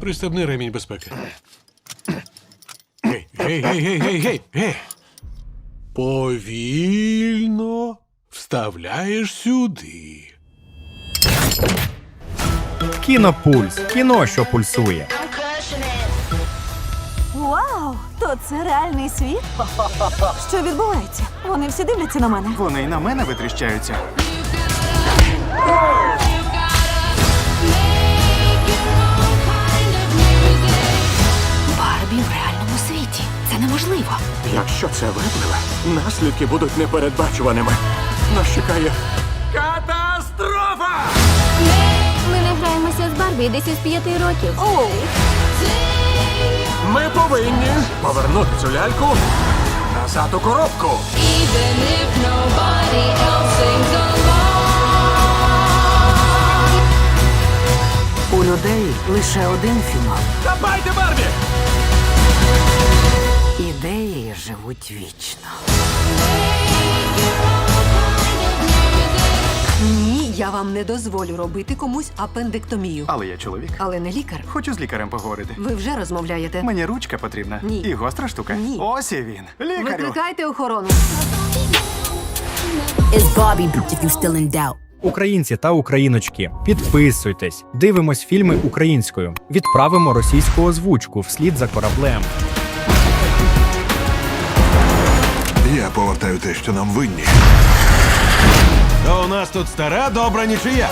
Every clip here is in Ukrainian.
Пристебни ремінь безпеки. Гей, гей, гей, гей, гей, гей, гей. Повільно вставляєш сюди. Кінопульс. Кіно, що пульсує. Вау! То це реальний світ? Що відбувається? Вони всі дивляться на мене. Вони й на мене витріщаються. Неможливо. Якщо це випливе, наслідки будуть непередбачуваними. Нас чекає катастрофа! Ми не граємося з Барбі десь із п'яти років. Оу! Ми повинні повернути цю ляльку назад у коробку. У людей лише один фінал. Давайте, Барбі! Ідеї живуть вічно. Ні, я вам не дозволю робити комусь апендектомію. Але я чоловік. Але не лікар. Хочу з лікарем поговорити. Ви вже розмовляєте. Мені ручка потрібна. Ні. І гостра штука. Ні. Ось і він. Лікарю. Викликайте охорону. It's Barbie, if you still in doubt. Українці та україночки, підписуйтесь, дивимось фільми українською, відправимо російську озвучку вслід за кораблем. Я повертаю те, що нам винні. То у нас тут стара добра нічия.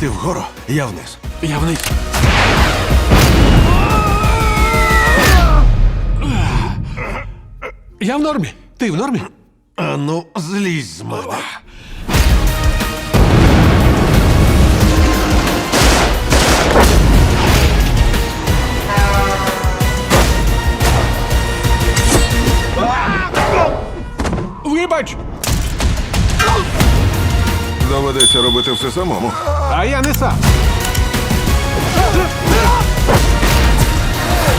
Ти вгору, я вниз. Я вниз. Я в нормі. Ти в нормі? А ну, злізь з мене. Робити все самому. А я не сам.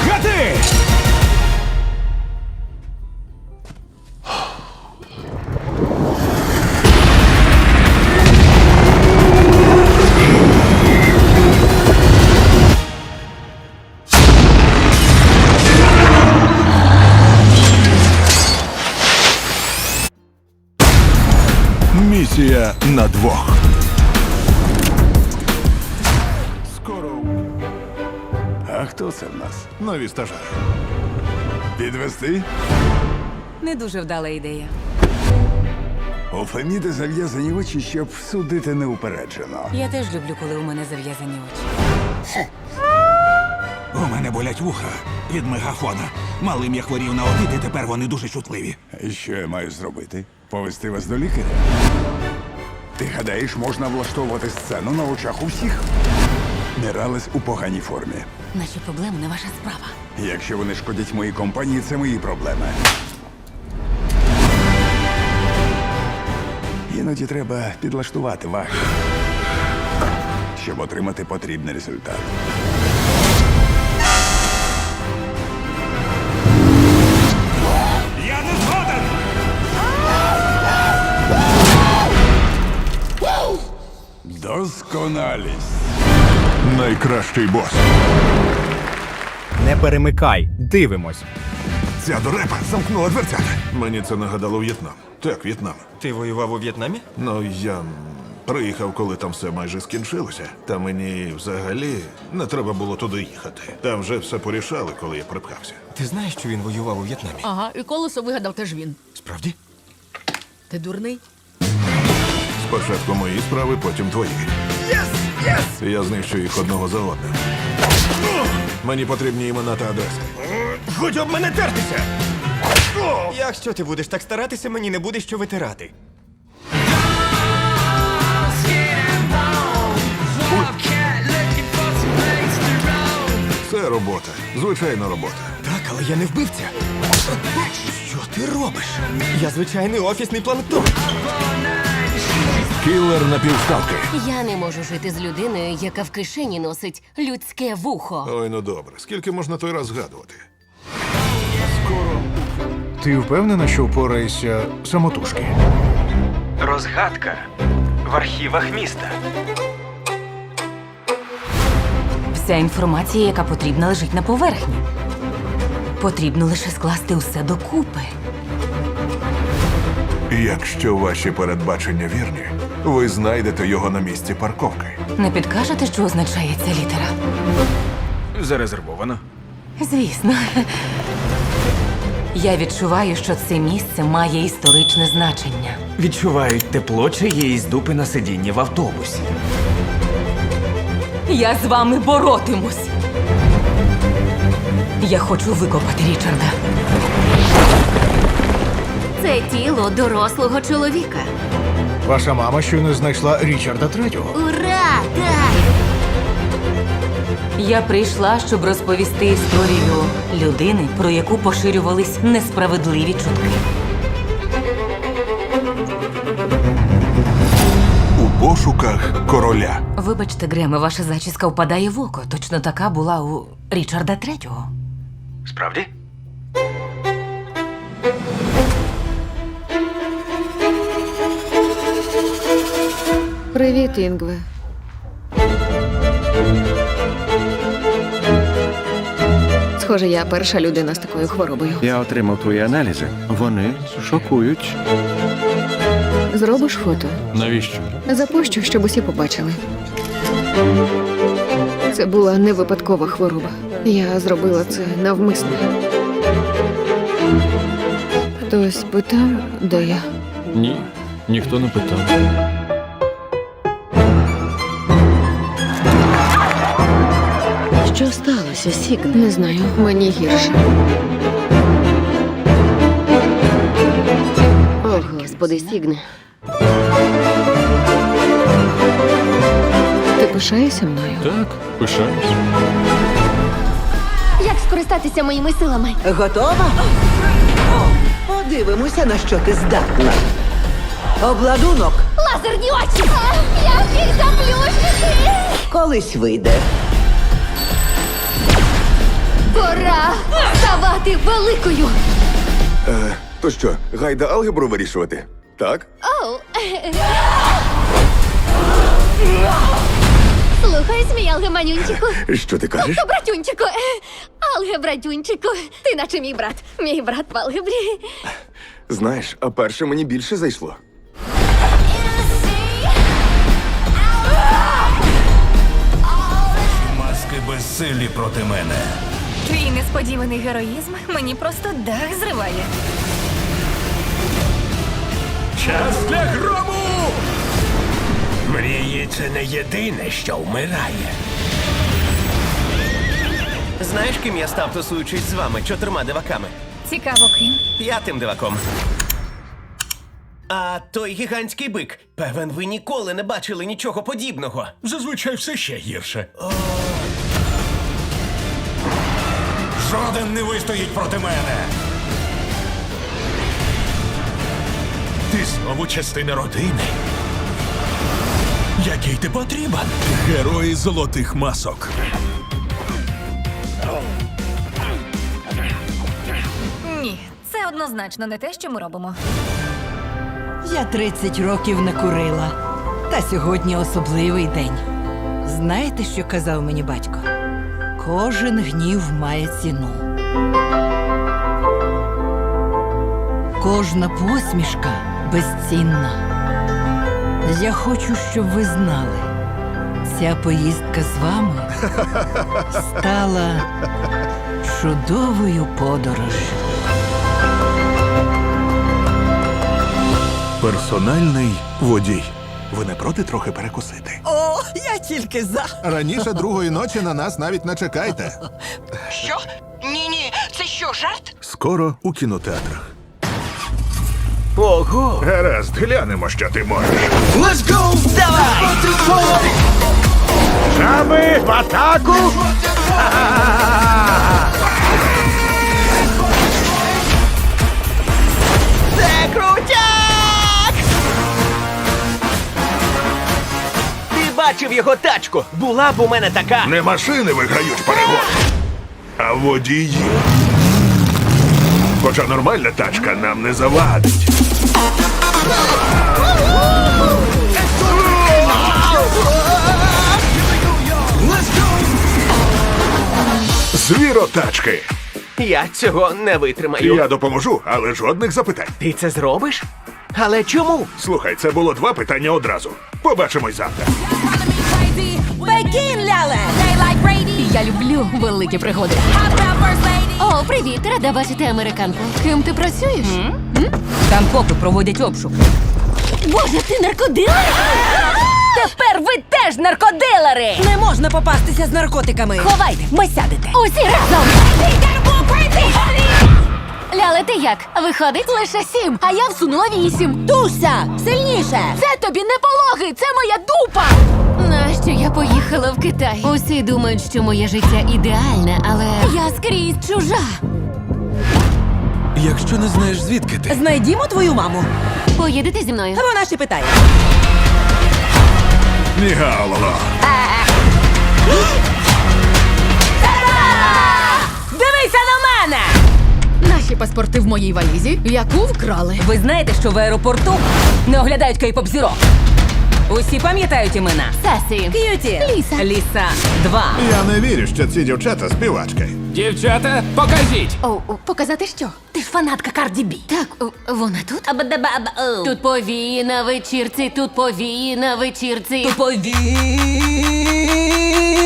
Гати! Місія на двох. А хто це в нас? Нові стажари. Підвести? Не дуже вдала ідея. У Феміди зав'язані очі, щоб судити неупереджено. Я теж люблю, коли у мене зав'язані очі. У мене болять вуха від мегафона. Малим я хворів на отит, і тепер вони дуже чутливі. І що я маю зробити? Повести вас до лікаря? Ти гадаєш, можна влаштовувати сцену на очах усіх? Міралес у поганій формі. Наші проблеми не ваша справа. Якщо вони шкодять моїй компанії, це мої проблеми. Іноді треба підлаштувати ваги, щоб отримати потрібний результат. Я не згоден! Досконалість. Найкращий бос. Не перемикай, дивимось. Ця дурепа замкнула дверцята. Мені це нагадало В'єтнам. Так, В'єтнам. Ти воював у В'єтнамі? Ну, я приїхав, коли там все майже скінчилося. Та мені взагалі не треба було туди їхати. Там вже все порішали, коли я припхався. Ти знаєш, що він воював у В'єтнамі? Ага, і колесо вигадав теж він. Справді? Ти дурний? Спочатку мої справи, потім твої. Я знищу їх одного за одним. Мені потрібні імена та адреси. Хоч об мене тертися! Якщо ти будеш так старатися, мені не буде що витирати. Це робота. Звичайна робота. Так, але я не вбивця. Що ти робиш? Я звичайний офісний планктон. Кілер на півставки. Я не можу жити з людиною, яка в кишені носить людське вухо. Ой, ну добре. Скільки можна той раз згадувати? Скоро. Ти впевнена, що впораєшся самотужки? Розгадка в архівах міста. Вся інформація, яка потрібна, лежить на поверхні. Потрібно лише скласти усе докупи. Якщо ваші передбачення вірні, ви знайдете його на місці парковки. Не підкажете, що означає ця літера? Зарезервовано. Звісно. Я відчуваю, що це місце має історичне значення. Відчувають тепло чиєїсь дупи на сидінні в автобусі. Я з вами боротимусь. Я хочу викопати Річарда. Це тіло дорослого чоловіка. Ваша мама щойно знайшла Річарда Третього. Ура! Так! Я прийшла, щоб розповісти історію людини, про яку поширювались несправедливі чутки. У пошуках короля. Вибачте, Греме, ваша зачіска впадає в око. Точно така була у Річарда Третього. Справді? Привіт, Інгве. Схоже, я перша людина з такою хворобою. Я отримав твої аналізи. Вони шокують. Зробиш фото? Навіщо? Запущу, щоб усі побачили. Це була не випадкова хвороба. Я зробила це навмисно. Хтось питав, де я. Ні, ніхто не питав. Сталося, Сігн? Не знаю, мені гірше. О, господи, Сігне. Ти пишаєшся мною? Так, пишаюсь. Як скористатися моїми силами? Готова? Подивимося, на що ти здатна. Обладунок Лазерні очі! Як їх заплющити? колись вийде. Пора ставати великою! То що, гайда алгебру вирішувати? Так? Оу. Слухай, смій, алгеманюнчику. Що ти кажеш? Братюнчику. Алгебратюнчику. Ти наче мій брат. Мій брат в алгебрі. Знаєш, а перше мені більше зайшло. Маски безсилі проти мене. Твій несподіваний героїзм мені просто дах зриває. Час для грому! Мрії це не єдине, що вмирає. Знаєш, ким я став, тусуючись з вами чотирма диваками? Цікаво, ким? П'ятим диваком. А той гігантський бик. Певен, ви ніколи не бачили нічого подібного. Зазвичай все ще гірше. Жоден не вистоїть проти мене. Ти знову частина родини. Який ти потрібен? Герої золотих масок. Ні, це однозначно не те, що ми робимо. Я 30 років не курила. Та сьогодні особливий день. Знаєте, що казав мені батько? Кожен гнів має ціну. Кожна посмішка безцінна. Я хочу, щоб ви знали, ця поїздка з вами стала чудовою подорожю. Персональний водій. Ви не проти трохи перекусити? Тільки за. Раніше другої ночі на нас навіть не чекайте. Що? Ні, ні, це що, жарт? Скоро у кінотеатрах. Ого! Гаразд, глянемо, що ти можеш. Let's go! Давай! Жаби в атаку! Це крутяк! Бачив його тачку? Була б у мене така. Не машини виграють перегон, а водії. Хоча нормальна тачка нам не завадить. Звіротачки. Я цього не витримаю. Я допоможу, але жодних запитань. Ти це зробиш? Але чому? Слухай, це було два питання одразу. Побачимось завтра. Пекін, ляле! Я люблю великі пригоди. О, привіт, рада бачити американку. Ким ти працюєш? Там копи проводять обшук. Боже, ти наркодилер? Тепер ви теж наркодилери! Не можна попастися з наркотиками. Ховайте, ми сядете. Усі разом! Ляле, ти як? Виходить лише сім, а я всунула вісім. Туся! Сильніше! Це тобі не пологи, це моя дупа! Нащо я поїхала в Китай? Усі думають, що моє життя ідеальне, але я скрізь чужа. Якщо не знаєш, звідки ти? Знайдімо твою маму. Поїдете зі мною? Вона ще питає. Нігалало. Дивися на мене! Наші паспорти в моїй валізі, яку вкрали. Ви знаєте, що в аеропорту не оглядають кейпоп зірок? Усі пам'ятають імена. Сасі. К'юті. Ліса. Ліса 2. Я не вірю, що ці дівчата співачки. Дівчата, покажіть! О, о, показати що? Ти ж фанатка Карді Бі. Так, о, вона тут? Тут повії на вечірці, тут повії на вечірці.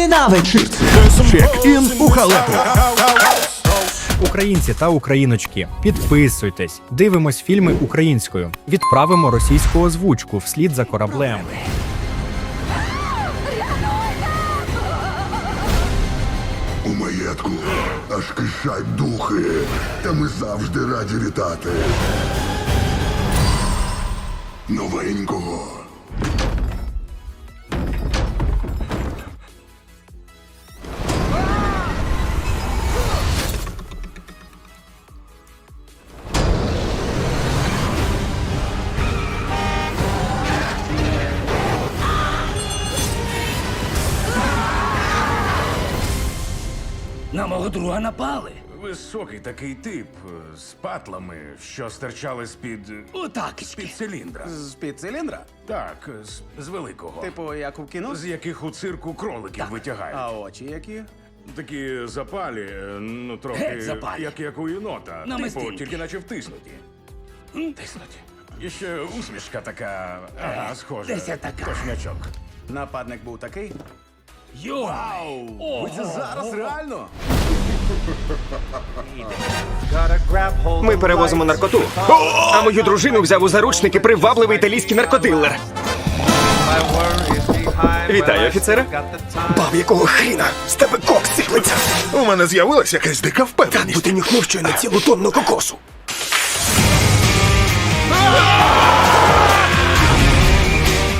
На вечірці. Чек-ін у халепу. Українці та україночки, підписуйтесь, дивимось фільми українською, відправимо російську озвучку вслід за кораблем. У маєтку аж кишать духи, та ми завжди раді вітати. Новенького. Друга напали. Високий такий тип е, з патлами, що стирчали з-під. Отак. з-під циліндра. З-під циліндра? Так, з, з великого. Типу, як у кіно? З яких у цирку кроликів витягають. А очі які? Такі запалі, е, ну трохи Геть запалі. як, як у єнота. Намистинки. Типу, тільки наче втиснуті. Тиснуті. І ще усмішка така, ага, схожа. десь я така. Точнячок. Нападник був такий? Йоу! Ви це зараз реально? Ми перевозимо наркоту. А мою дружину взяв у заручники привабливий італійський наркодилер. Вітаю, офіцере. Баб, якого хріна? З тебе кокс сиплеться. У мене з'явилася якась дика впевненість. Бо ти нюхнув щойно цілу тонну кокосу.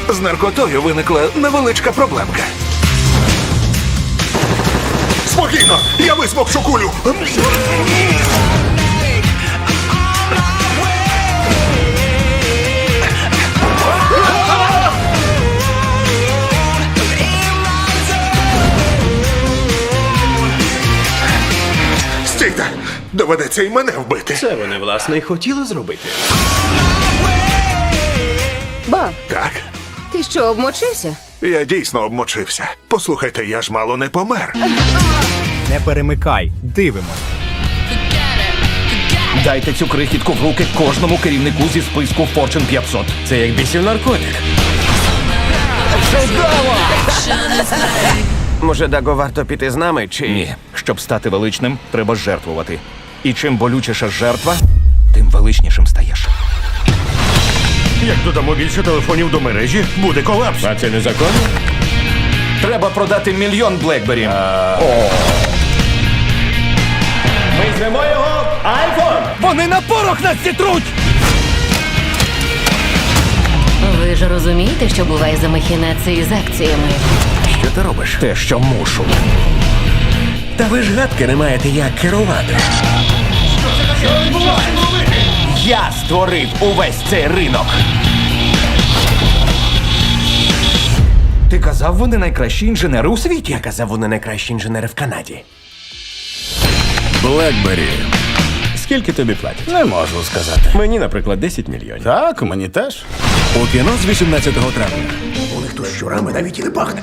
З наркотою виникла невеличка проблемка. Спокійно! Я висмокшу кулю! Стійте! Доведеться і мене вбити. Це вони, власне, і хотіли зробити. Ти що, обмочився? я дійсно обмочився. Послухайте, я ж мало не помер. Не перемикай, дивимось. Дайте цю крихітку в руки кожному керівнику зі списку Fortune 500. Це як бісів наркотик. Може, Даго, варто піти з нами, чи Ні, щоб стати величним, треба жертвувати. І чим болючіша жертва, тим величнішим стаєш. Як додамо більше телефонів до мережі, буде колапс. А це незаконно? Треба продати мільйон Блекбері. Ми звемо його Айфон! Вони на порох нас зітруть! Ви ж розумієте, що буває за махінації з акціями? Що ти робиш? Те, що мушу. Та ви ж гадки не маєте як керувати. Я створив увесь цей ринок. Ти казав, вони найкращі інженери у світі. Я казав, вони найкращі інженери в Канаді. Блекбері. Скільки тобі платять? Не можу сказати. Мені, наприклад, 10 мільйонів. Так, мені теж. У кіно з 18 травня. У них тут щурами навіть і не пахне.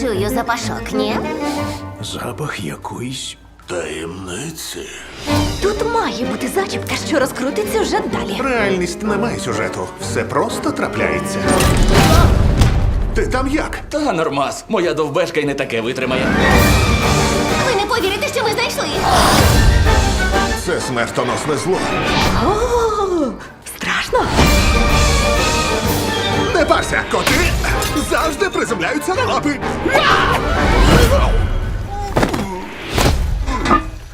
Чую запашок, ні? Запах якоїсь таємниці. Тут має бути зачіпка, що розкрутиться вже далі. Реальність не має сюжету. Все просто трапляється. Ти там як? Та нормас, моя довбешка й не таке витримає. Ви не повірите, що ми знайшли. Це смертоносне зло. О, страшно. Не парся, коти завжди приземляються на лапи.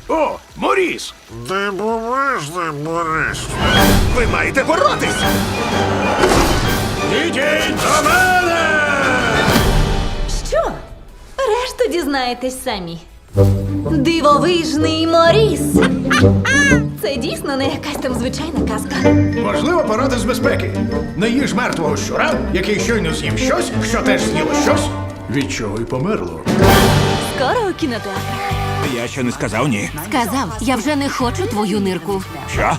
О, Моріс! Дивовижний Моріс. Ви маєте боротись! Ідіть до мене! Що? Решту дізнаєтесь самі. Дивовижний Моріс. Це дійсно не якась там звичайна казка. Можливо, порада з безпеки. Не їж мертвого щура, який щойно з'їв щось, що теж з'їло щось, від чого й померло. Скоро у кінотеатрах. Я ще не сказав ні. Сказав, я вже не хочу твою нирку. Що?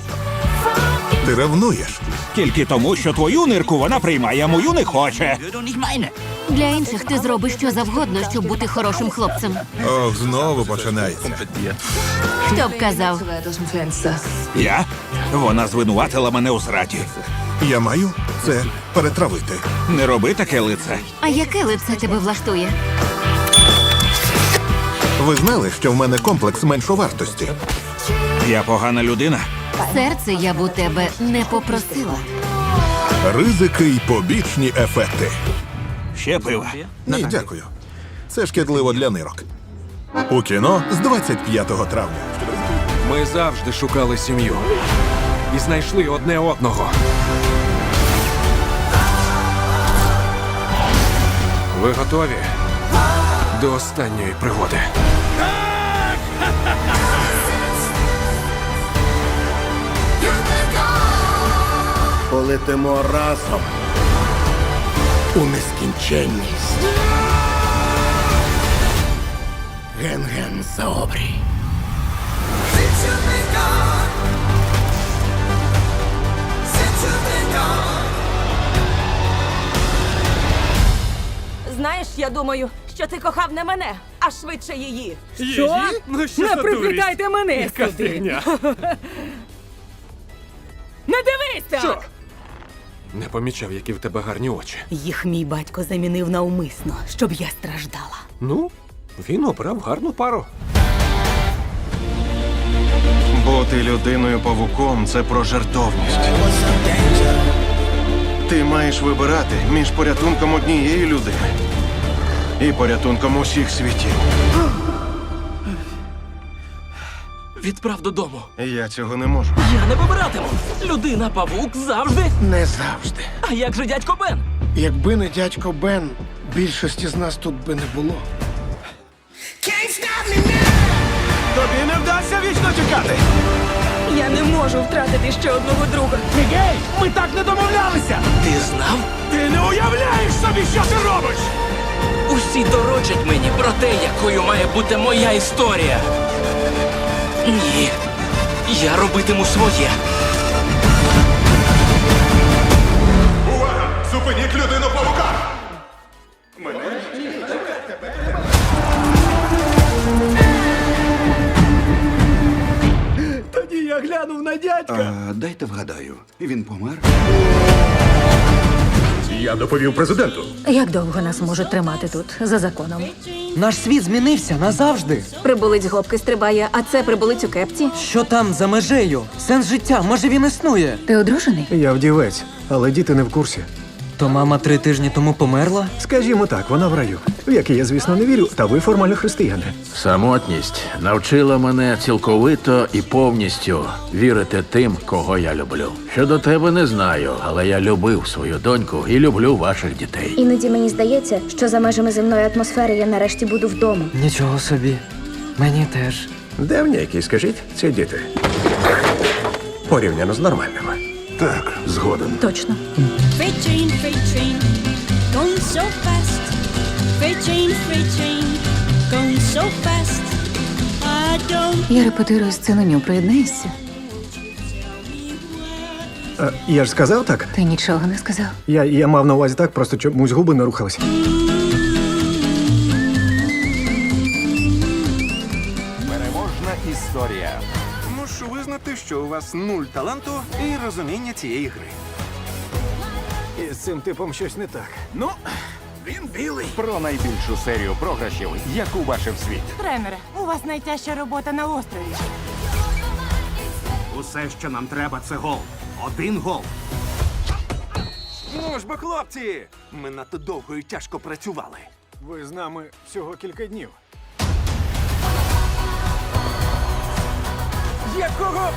Ти ревнуєш. Тільки тому, що твою нирку вона приймає, а мою не хоче. Для інших ти зробиш що завгодно, щоб бути хорошим хлопцем. Ох, знову починається. Хто б казав? Я? Вона звинуватила мене у зраді. Я маю це перетравити. Не роби таке лице. А яке лице тебе влаштує? Ви знали, що в мене комплекс меншовартості? Я погана людина. Серце я б у тебе не попросила. Ризики й побічні ефекти. Ще пива. Ні, дякую. Це шкідливо для нирок. У кіно з 25 травня. Ми завжди шукали сім'ю і знайшли одне одного. Ви готові до останньої пригоди? Полетимо разом у нескінченність. Ген-ген за обрій. Я думаю, що ти кохав не мене, а швидше її. Що? Ну, що Не приплітайте мене сюди. Не дивися! Що? Не помічав, які в тебе гарні очі. Їх мій батько замінив навмисно, щоб я страждала. Ну, він обрав гарну пару. Бути людиною павуком це про жертовність. Ти маєш вибирати між порятунком однієї людини і порятунком усіх світів. Відправ додому. Я цього не можу. Я не вибиратиму. Людина павук завжди. Не завжди. А як же дядько Бен? Якби не дядько Бен, більшості з нас тут би не було. Тобі не вдасться вічно тікати. Я не можу втратити ще одного друга. Ми так не домовлялися. Ти знав? Ти не уявляєш собі, що ти робиш. Усі дорочать мені про те, якою має бути моя історія. Ні. Я робитиму своє. Увага! Зупиніть людину павука! Тоді я глянув на дядька. дайте вгадаю, він помер? Я доповів президенту. Як довго нас можуть тримати тут за законом? Наш світ змінився назавжди. Прибулиць гопки стрибає, а це прибулиць у кепці. Що там за межею? Сенс життя, може він існує? Ти одружений? Я вдівець, але діти не в курсі. То мама три тижні тому померла? Скажімо так, вона в раю, в який я, звісно, не вірю, та ви формально християни. Самотність навчила мене цілковито і повністю вірити тим, кого я люблю. Щодо тебе не знаю, але я любив свою доньку і люблю ваших дітей. Іноді мені здається, що за межами земної атмосфери я нарешті буду вдома. Нічого собі. Мені теж. Дивні які, скажіть, ці діти. Порівняно з нормальними. Так, згоден. Точно. Freight train, freight train, going so fast. Freight train, freight train, going so fast. I don't Я репетирую сценоню, приєднаєшся? А, я ж сказав так? Ти нічого не сказав. Я, я мав на увазі так, просто чомусь губи не рухалися. історія. Визнати, що у вас нуль таланту і розуміння цієї гри. І з цим типом щось не так. Ну, він білий. Про найбільшу серію програшів, яку бачив світ. Тренере, у вас найтяжча робота на острові. Усе, що нам треба, це гол. Один гол. Ну ж бо, хлопці! Ми надто довго і тяжко працювали. Ви з нами всього кілька днів. Якого?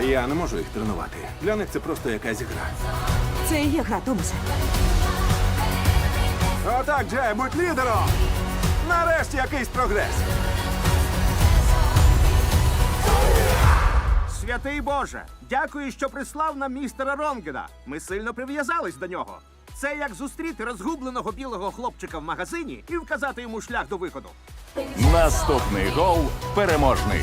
Я не можу їх тренувати. Для них це просто якась гра. Це і є гра, Томасе. Отак, Джей, будь лідером! Нарешті якийсь прогрес. Святий Боже, дякую, що прислав нам містера Ронгена. Ми сильно прив'язались до нього. Це як зустріти розгубленого білого хлопчика в магазині і вказати йому шлях до виходу. Наступний гол переможний.